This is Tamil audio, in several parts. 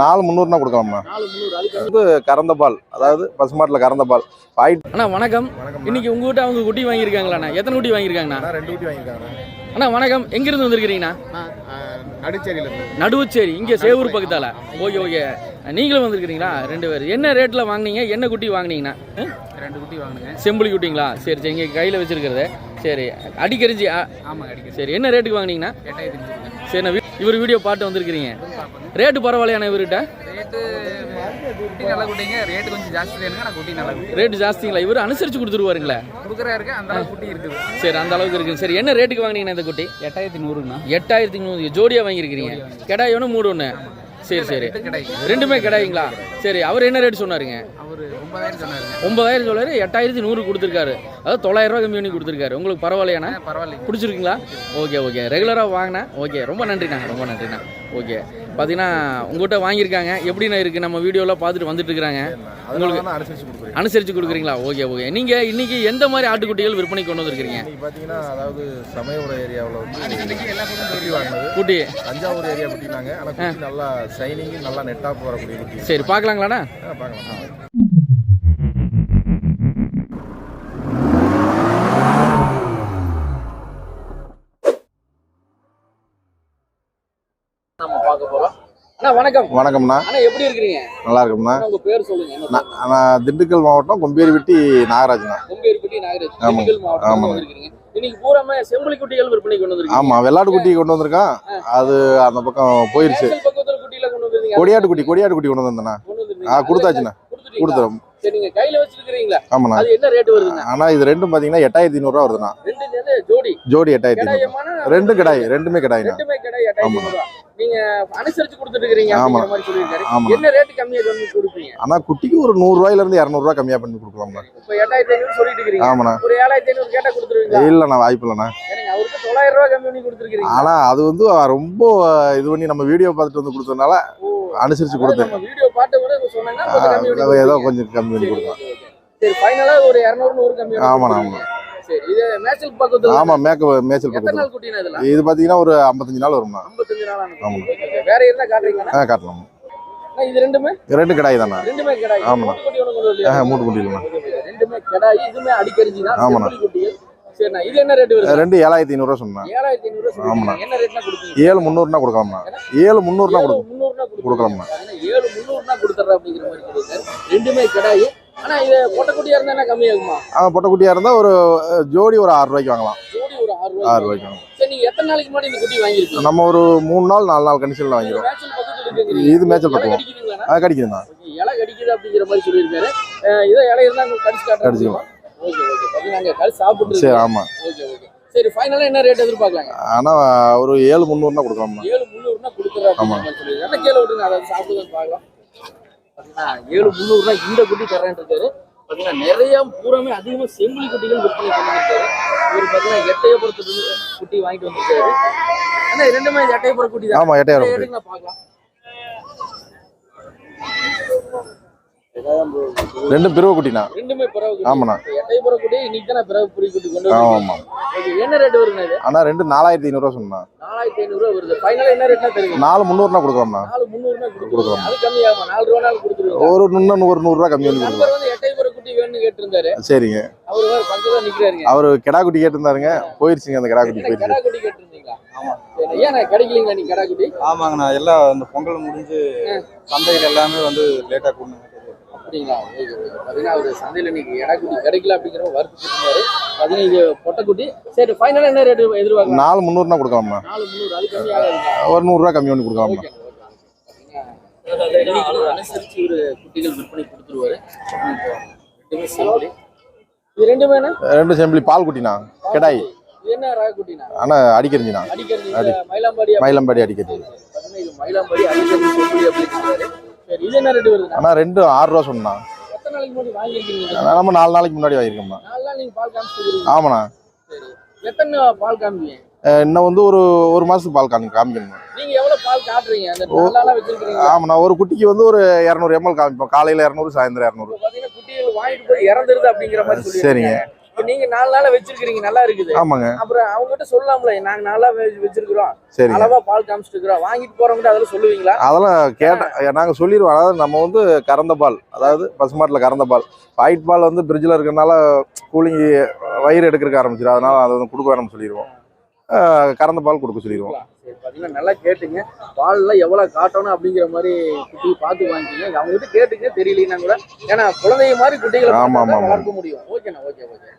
நாலு முந்நூறுனா கொடுக்கலாம்ண்ணா வந்து கறந்த பால். அதாவது பசுமாட்டில் கறந்த பால். அண்ணா வணக்கம். இன்னைக்கு உங்ககிட்ட அவங்க குட்டி வாங்கியிருக்காங்களாண்ணா எத்தனை குட்டி வாங்கியிருக்காங்கண்ணா? ரெண்டு ஊட்டி வாங்கியிருக்காங்க அண்ணா. வணக்கம். எங்கிருந்து வந்திருக்கிறீங்கண்ணா? நடுச்சேரியில நடுவுச்சேரி. இங்கே சேவூர் பக்கத்தால. Okay okay. நீங்களும் வந்திருக்கிறீங்களா? ரெண்டு பேர் என்ன ரேட்டில் வாங்குனீங்க? என்ன குட்டி வாங்குனீங்கண்ணா? ரெண்டு குட்டி வாங்கினேங்க செம்புலி குட்டிங்களா? சரி சரி. இங்கே கையில் வச்சிருக்கிறது. சரி. அடிக்கரிஞ்சி சரி. என்ன ரேட்டுக்கு வாங்குனீங்கண்ணா? எட்டாயிரத்தி அஞ்சு சரி நான் வீ- இவர் வீடியோ பார்த்து வந்திருக்கிறீங்க. ரேட்டு பரவாயில்லையாண்ணா இவர்கிட்ட? ரேட்டு குட்டி நல்ல குட்டிங்க. ரேட்டு கொஞ்சம் ஜாஸ்தி வேணுங்க நான் குட்டி நல்ல குட்டி. ரேட்டு ஜாஸ்திங்களா? இவர் அனுசரித்து கொடுத்துருவாருங்களே? கொடுக்குறா இருக்கு அந்த அளவுக்கு குட்டி இருக்குது. சரி அந்த அளவுக்கு இருக்குது. சரி என்ன ரேட்டுக்கு வாங்குனீங்கண்ணா இந்த குட்டி? எட்டாயிரத்தி நூறுங்கண்ணா எட்டாயிரத்தி நூறு. ஜோடியாக வாங்கியிருக்கிறீங்க. கெடாய் ஒன்று மூடு ஒன்று சரி சரி. ரெண்டுமே கெடாய்ங்களா சரி அவர் என்ன ரேட் சொன்னாருங்க? அவர் ஒன்பதாயிரம் சொன்னாருங்க. ஒன்பதாயிரம் சொல்லாரு எட்டாயிரத்தி நூறு கொடுத்துருக்காரு. அதாவது தொள்ளாயிரம் ரூபா கம்மி பண்ணி கொடுத்துருக்காரு. உங்களுக்கு பரவாயில்லையாண்ணா? ஆ, பரவாயில்லைங்க. பிடிச்சிருக்குங்களா? Okay okay. ரெகுலராக வாங்கினேன். ஓகே ரொம்ப நன்றிண்ணா ரொம்ப நன்றிண்ணா. ஓகே. பார்த்தீங்கன்னா உங்கள்கிட்ட வாங்கியிருக்காங்க. எப்படிண்ணா இருக்குது நம்ம வீடியோலாம் பார்த்துட்டு வந்துட்டு இருக்கிறாங்க உங்களுக்கு அனுசரித்து கொடுக்குறீங்களா? Okay okay. நீங்கள் இன்னைக்கு எந்த மாதிரி ஆட்டுக்குட்டிகள் விற்பனை கொண்டு வந்திருக்கிறீங்க? இன்னைக்கு பார்த்தீங்கன்னா அதாவது சமயபுரம் ஏரியாவில் வந்து குட்டி வாங்கினது. குட்டி. தஞ்சாவூர் ஏரியா குட்டினாங்க. ஆனால் நல்லா ஷைனிங் நல்லா நெட்டாக போகக்கூடிய குட்டி. சரி பார்க்கலாங்களாண்ணா? பார்க்கலாம். பார்க்க அண்ணா வணக்கம். வணக்கம்ண்ணா. அண்ணா எப்படி இருக்கிறீங்க? நல்லா இருக்கும்ண்ணா உங்க பேர் சொல்லுங்க. என்ன நான் நான் திண்டுக்கல் மாவட்டம் கொம்பேரிவிட்டி நாகராஜ்ண்ணா. கொம்பேரிப்பட்டி நாகராஜ். திண்டுக்கல் மாவட்டம் ஆமாங்க. வந்திருக்கீங்க இன்னைக்கு பூராம செம்பளி குட்டிகள் விற்பனை கொண்டு வந்திருக்கீங்க. ஆமாம். வெள்ளாட்டு குட்டி கொண்டு வந்திருக்கான். அது அந்த பக்கம் போயிருச்சு. பக்கத்துல குட்டியில கொண்டு வந்திருக்கீங்க. கொடியாட்டு குட்டி கொடியாட்டு குட்டி கொண்டு வந்தேண்ணா. ஆ கொடுத்தாச்சுண்ணா. நீங்க கையில வச்சிருக்கீங்களா ஆமாண்ணா. அது என்ன ரேட் வருதுங்க ஆனால் இது ரெண்டும் பார்த்தீங்கன்னா எட்டாயிரத்தி ஐநூறுரூவா வருதுண்ணா. ஜோடி. ஜோடி எட்டாயிரத்தி ஐநூறு கடாயமான ரெண்டு கிடாய் ரெண்டுமே கிடாய்ண்ணா. ரெண்டுமே ஐநூறு நீங்க அனுசரிச்சு கொடுத்துட்டு இருக்கீங்க என்ன ரேட் கம்மியா கொடுப்பீங்க? குட்டிக்கு ஒரு நூறுரூவாயிலேருந்து இரநூறுவா கம்மியாக பண்ணி கொடுக்கலாம்ண்ணா. இப்ப எட்டாயிரத்தி ஐநூறு சொல்லிட்டு இருக்கீங்க ஆமாண்ணா. ஒரு ஏழாயிரத்தி ஐநூறு கேட்டா கொடுத்துருவீங்களா? இல்லைண்ணா வாய்ப்பு இல்லைண்ணா. எனக்கு அவருக்கு தொள்ளாயிரம் ரூபாய் கம்மி பண்ணி கொடுத்துருக்கீங்க ஆனால் அது வந்து ரொம்ப இது பண்ணி நம்ம வீடியோ பார்த்துட்டு வந்து கொடுத்ததுனால அனுசரித்து கொடுத்தேன். வீடியோ பார்த்து கூட சொன்னாங்கன்னா கொஞ்சம் கம்மி பண்ணி ஆ, ஏதோ கொடுப்பீங்க. கொஞ்சம் கம்மி பண்ணி சரி, கொடுக்கலாம். Okay, okay. சரி ஃபைனலா ஒரு 200 நூறு கம்மி பண்ணி ஆமாண்ணா, ஆமாம் மேக்க மேய்ச்சல் பக்கத்தில். இது பார்த்தீங்கன்னா ஒரு ஐம்பத்தஞ்சு நாள் வரும்ண்ணா. 55 நாள் ஆனது. ஆமா. வேற இருந்தா காட்டுறீங்களா? ஆ காட்டலாம். இது ரெண்டுமே? ரெண்டு கிடாய் தானே ரெண்டுமே கிடாய். மூட்டு குட்டி இல்லைண்ணா. ரெண்டுமே கிடாய் இதுமே தான். ஆமாண்ணா. செம்புலி குட்டிகள் சரிண்ணா இது என்ன ரேட் வருது? ரெண்டு ஏழாயிரத்தி ஐநூறுரூவா சொன்னேன் ஏழாயிரத்தி ஐநூறு ஆமாண்ணா. என்ன ரேட்னா கொடுப்பீங்க? ஏழு முந்நூறுனா கொடுக்கலாம்ண்ணா. ஏழு முந்நூறுனா கொடுக்கும் முந்நூறுனா கொடுப்பீங்க. கொடுக்கலாம்ண்ணா. பாத்தீங்கன்னா ஏழு முந்நூறுனா கொடுத்துட்றேன் அப்படிங்கிற மாதிரி சொல்லியிருக்காரு. ரெண்டுமே கிடாய். ஆனா இது பொட்டக்குட்டியா இருந்தா என்ன கம்மியாகுமா ஆ பொட்டைக்குட்டியாக இருந்தால் ஒரு ஜோடி ஒரு ஆறு ரூபாய்க்கு வாங்கலாம். ஜோடி ஒரு ஆறு ஆறு ரூபாய் ரூபாய்க்கு வாங்கலாம். சரி நீங்க எத்தனை நாளைக்கு முன்னாடி இந்த குட்டி வாங்கியிருக்கீங்க? நம்ம ஒரு மூணு நாள் நாலு நாள் கண்டிஷனில் வாங்கிடுவோம் மேட்சல். இது இலை பக்கம்? அது கிடைக்குதுண்ணா இலை கடிக்குது அப்படிங்கிற மாதிரி சொல்லியிருக்காரு. இதோ இலை இருந்தா கடிச்சு காட்டுறேன். கடிச்சுக்கலாம். Okay okay. அங்க கடிச்சு சாப்பிட்டு சரி ஆமாம் ஓகே ஓகே. சரி ஃபைனலா என்ன ரேட் எதிர்பார்க்கலாங்க? ஆனால் ஒரு ஏழு முந்நூறுனா கொடுக்கலாம்ண்ணா ஏழு முந்நூறுனா கொடுக்குறா ஆமா. சொல்லியிருக்காரு. என்ன கீழே விட்டுங்க அதை சாப்பிட்டு பார்க்கலாம். பாத்தீங்கன்னா ஏழு முந்நூறுனா இந்த குட்டி தரேன் இருக்காரு. பாத்தீங்கன்னா நிறைய பூராமே அதிகமா செம்புலி குட்டிகள் விற்பனை பண்ணிருக்காரு இவர் பாத்தீங்கன்னா எட்டயபுரத்துல இருந்து குட்டி வாங்கிட்டு வந்திருக்காரு. ஆனா ரெண்டுமே எட்டயபுரம் குட்டி தான். ஆமாம் பார்க்கலாம்? ரெண்டும் பிரிவு குட்டிண்ணா ரெண்டுமே. ஆமாண்ணா. இப்ப எட்டயபுரம் குட்டி இன்னைக்கு தான் புரி குட்டி கொண்டு ஆமாம் ஆமாம். என்ன ரேட் இது? ஆனால் ரெண்டு நாலாயிரத்தி ஐநூறுரூவா சொன்னா நாலாயிரத்தி ஐநூறு ரூபா வருது. ஃபைனலா என்ன ரேட்னா தெரியும்? நாலு முந்நூறுனா கொடுக்கலாம்ண்ணா. நாலு முந்நூறுனா கொடுக்கலாம். அது கம்மியாகும்? நாலு ரூபா நாள் கொடுத்துருவோம் ஒரு இன்னும் ஒரு நூறுரூவா கம்மி பண்ணி கொடுக்கலாம். வந்து எட்டயபுரம் குட்டி வேணும்னு கேட்டிருந்தாரு. சரிங்க. அவர் வேற பக்கத்துல நிக்கிறாருங்க. அவர் கிடா குட்டி கேட்டிருந்தாருங்க போயிருச்சுங்க அந்த கிடா குட்டி போயிருச்சு. கடா குட்டி கேட்டிருந்தீங்களா? சரி, ஏன் கிடைக்கலீங்களா நீ கடா குட்டி ஆமாங்கண்ணா எல்லாம் இந்த பொங்கல் முடிஞ்சு சந்தையில் எல்லாமே வந்து லேட்டாக கொண்டு அப்படிங்களா? அவர் சந்தையில இன்னைக்கு இடா குட்டி கிடைக்கல அப்படிங்கிற பாத்தீங்கன்னா இது பொட்டைக்குட்டி சரி ஃபைனலா என்ன ரேட் எதிர்பார்க்கலாம் நாலு முந்நூறுனா கொடுக்கலாம்ண்ணா நாலு முந்நூறு அது கம்மி ஆகாதுங்களா ஒரு நூறுரூவா கம்மி பண்ணி கொடுக்கலாம்ண்ணா அனுசரிச்சு ஒரு குட்டிகள் விற்பனை கொடுத்துருவாரு. ரெண்டுமே செம்புலி இது ரெண்டுமே ரெண்டு செம்பிளி பால் கிடாய். என்ன ரக குட்டினா ஆனால் அடிக்கிறஞ்சிண்ணா. அடிக்கிறது இந்த மயிலாம்பாடி மயிலம்பாடி அடிக்கிறது மயிலாம்பாடி அடிக்கிறது ஆனால் ரெண்டு ஆறு ரூபா சொன்னா நம்ம நாலு நாளைக்கு முன்னாடி வாங்கியிருக்கோம்ண்ணா ஆமாண்ணா. இன்னும் வந்து ஒரு ஒரு மாதத்துக்கு பால் காமி காமிக்கணும் ஆமாண்ணா ஒரு குட்டிக்கு வந்து ஒரு இரநூறு எம்எல் காமிப்போம். காலையில் இரநூறு சாயந்தரம் இரநூறு. சரிங்க. நீங்க நாலு நாளா வச்சிருக்கீங்க நல்லா இருக்குது. ஆமாங்க. அப்புறம் அவங்க கிட்ட சொல்லலாம்ல நாங்க நாளா வச்சிருக்கிறோம். சரிங்க. அளவா பால் காமிச்சிட்டு இருக்கிறோம் வாங்கிட்டு போறவங்க அதெல்லாம் சொல்லுவீங்களா? அதெல்லாம் கேட்ட நாங்கள் சொல்லிடுவோம் அதாவது நம்ம வந்து கறந்த பால் அதாவது பசுமாட்டில் கறந்த பால். ஒயிட் பால் வந்து ஃப்ரிட்ஜில் இருக்கறனால கூலிங் வயிறு எடுக்கிறக்க ஆரம்பிச்சிடும் அதனால அதை வந்து கொடுக்க வேணும்னு சொல்லிடுவோம் கறந்த பால் கொடுக்க சொல்லிடுவோம் சரி பாத்தீங்கன்னா நல்லா கேட்டுங்க. பால்ல எவ்வளவு காட்டணும் அப்படிங்கிற மாதிரி குட்டி பார்த்து வாங்கிக்கிங்க. அவங்க கிட்ட கேட்டுங்க தெரியலனா கூட ஏன்னா குழந்தைங்க மாதிரி குட்டிகளை ஆமா, ஆமா. வளர்க்க முடியும். ஓகேண்ணா ஓகே ஓகே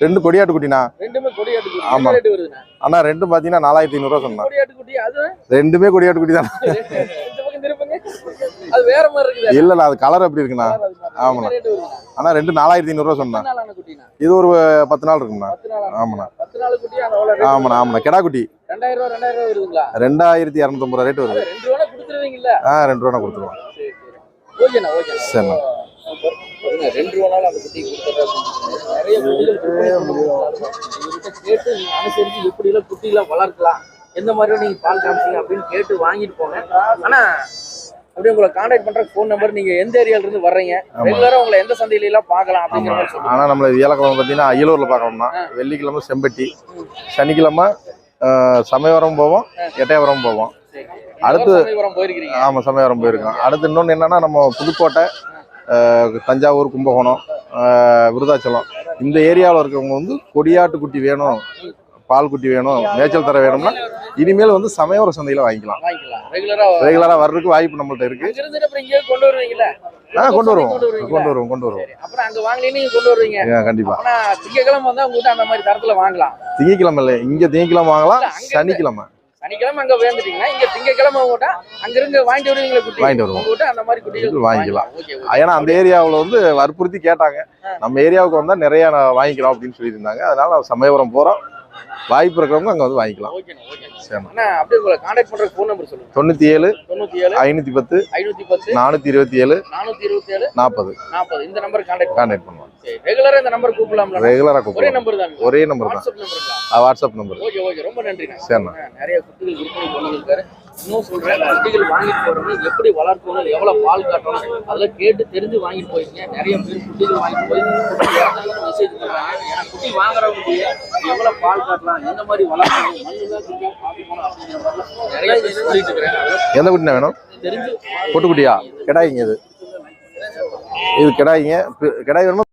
ரெண்டு கொடியாட்டு குட்டிண்ணா? ரெண்டுமே கொடியாட்டு குட்டி. ஆமா. என்ன ரேட் வருதுண்ணா? அண்ணா ரெண்டும் பார்த்தீங்கன்னா நாலாயிரத்தி ஐநூறுரூவா சொன்னேன் கொடியாட்டு குட்டி அது ரெண்டுமே கொடியாட்டு குட்டி தான் அது வேற மாதிரி இருக்குது இல்லைண்ணா அது கலர் எப்படி இருக்குண்ணா ஆமாண்ணா. அண்ணா ரெண்டு நாலாயிரத்தி ஐநூறுரூவா சொன்னேன் இது ஒரு பத்து நாள் இருக்குண்ணா ஆமாண்ணா ஆமாண்ணா ஆமாண்ணா கெடா குட்டி ரெண்டாயிரத்தி இரநூத்தம்பது ரூபா ரேட் வருது ஆ ரெண்டு ரூபா கொடுத்துருவோம் சரிண்ணா. ரெண்டு ரூபானாலும் அந்த குட்டி கொடுத்துட்டா நிறைய குட்டிகள் விற்பனை பண்ணுவாங்க. இவர்கிட்ட கேட்டு நீங்க அனுசரிச்சு எப்படி எல்லாம் குட்டிலாம் வளர்க்கலாம் எந்த மாதிரி நீங்க பால் காமிச்சீங்க அப்படின்னு கேட்டு வாங்கிட்டு போங்க ஆனா அப்படியே உங்களை கான்டாக்ட் பண்ற ஃபோன் நம்பர் நீங்க எந்த ஏரியால இருந்து வர்றீங்க. ரெகுலரா உங்களை எந்த சந்தையில எல்லாம் பார்க்கலாம் அப்படிங்கிற மாதிரி சொல்லுங்க. ஆனா நம்மள வியாழக்கிழமை பார்த்தீங்கன்னா அய்யலூர்ல பார்க்கணும்னா வெள்ளிக்கிழமை செம்பட்டி சனிக்கிழமை சமயவரம் போவோம் எட்டயபுரம் போவோம். அடுத்து- ஆமா சமயவரம் போயிருக்கோம். அடுத்து இன்னொன்று என்னன்னா நம்ம புதுக்கோட்டை தஞ்சாவூர் கும்பகோணம் விருதாச்சலம். இந்த ஏரியாவில் இருக்கவங்க வந்து கொடியாட்டு குட்டி வேணும். பால் குட்டி வேணும் மேய்ச்சல் தர வேணும்னா இனிமேல் வந்து சமயவர சந்தையில வாங்கிக்கலாம். ரெகுலரா வர்றதுக்கு வாய்ப்பு நம்மள்ட்ட இருக்கு. ஆ கொண்டு வருவோம். கொண்டு வருவோம் கொண்டு வருவோம். அப்புறம் அங்க கொண்டு வருவீங்க. கண்டிப்பா. திங்கக்கிழமை வந்தா உங்ககிட்ட அந்த மாதிரி தரத்துல வாங்கலாம். திங்கக்கிழமை இல்லை இங்க திங்கக்கிழமை வாங்கலாம் சனிக்கிழமை. சனிக்கிழமை அங்க வேந்துட்டீங்கன்னா இங்க திங்கக்கிழமை உங்ககிட்ட அங்க இருந்து வாங்கிட்டு வருவீங்களா குட்டி? வாங்கிட்டு வருவோம். உங்ககிட்ட அந்த மாதிரி குட்டிகள் வாங்கிக்கலாம். ஏன்னா அந்த ஏரியாவில் வந்து வற்புறுத்தி கேட்டாங்க. நம்ம ஏரியாவுக்கு வந்தா நிறைய நான் வாங்கிக்கிறோம் அப்படின்னு சொல்லியிருந்தாங்க. அதனால சமயபுரம் போறோம். வாய்ப்பு இருக்கிறவங்க அங்க வந்து வாங்கிக்கலாம். சொல்லுங்க. தொண்ணூத்தி ஏழு ஐநூத்தி பத்து நானூத்தி இருபத்தி ஏழு நாற்பது. இந்த நம்பர் கான்டாக்ட் கான்டாக்ட் பண்ணுவோம். சரி ரெகுலரா இந்த நம்பர் கூப்பிடலாம்ல ரெகுலரா ஒரே கூப்பிடுவோம். நம்பர் தான் ஒரே நம்பர் தான். வாட்ஸ்அப் நம்பர் ஓகே ஓகே ரொம்ப நன்றிண்ணா. சரிண்ணா நிறைய குட்டிகள் விற்பனை இன்னும் சொல்றேன் குட்டிகள் வாங்கிட்டு போறவங்க எப்படி வளர்க்கணும் எவ்வளவு பால் காட்டணும் அதெல்லாம் கேட்டு தெரிஞ்சு வாங்கிட்டு போயிருக்கீங்க நிறைய பேர் குட்டிகள் வாங்கிட்டு போய் மெசேஜ் பண்றாங்க ஏன்னா குட்டி வாங்குறவங்க எவ்வளவு பால் காட்டலாம் எந்த மாதிரி வளர்க்கணும் நிறைய சொல்லிட்டு எந்த குட்டினா வேணும்? தெரிஞ்சு பொட்டுக்குட்டியா? கிடாய்ங்க இது. இது கிடாய்ங்க. கிடாய் வேணுமா?